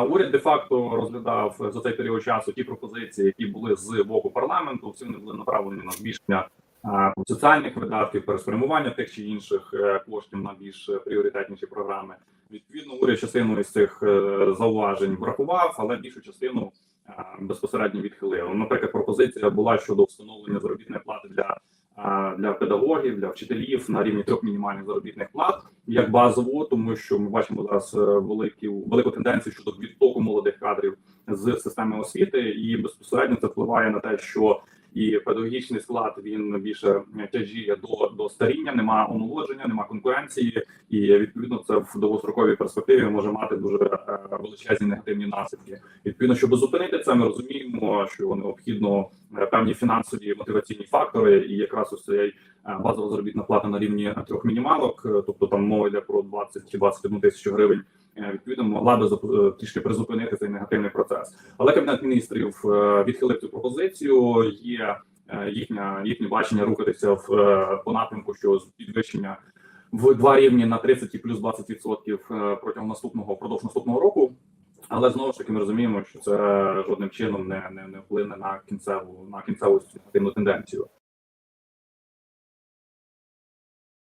Уряд де-факто розглядав за цей період часу ті пропозиції, які були з боку парламенту. Всі вони були направлені на збільшення соціальних видатків, переспрямування тих чи інших е, коштів на більш пріоритетніші програми. Відповідно, уряд частину із цих е, зауважень врахував, але більшу частину безпосередньо відхилив. Наприклад, пропозиція була щодо встановлення заробітної плати для. Для педагогів, для вчителів на рівні трьох мінімальних заробітних плат як базово, тому що ми бачимо зараз е, великі велику тенденцію щодо відтоку молодих кадрів з системи освіти, і безпосередньо це впливає на те, що і педагогічний склад він більше тяжіє до, до старіння, нема омолодження, нема конкуренції, і відповідно це в довгостроковій перспективі може мати дуже е, величезні негативні наслідки. Відповідно, щоб зупинити це, ми розуміємо, що необхідно е, певні фінансові мотиваційні фактори, і якраз ось цей е, базова заробітна плата на рівні трьох мінімалок, тобто там мова йде про 20 чи 21 тисячу гривень. Е, Відповідно, могла би е, трішки призупинити цей негативний процес. Але кабінет міністрів е, відхилив цю пропозицію. Є їхня їхнє бачення рухатися в по напрямку, що підвищення в два рівні на 30 і плюс 20% е, протягом наступного впродовж наступного року. Але знову ж таки ми розуміємо, що це жодним чином не, не, не вплине на кінцеву на кінцеву негативну тенденцію.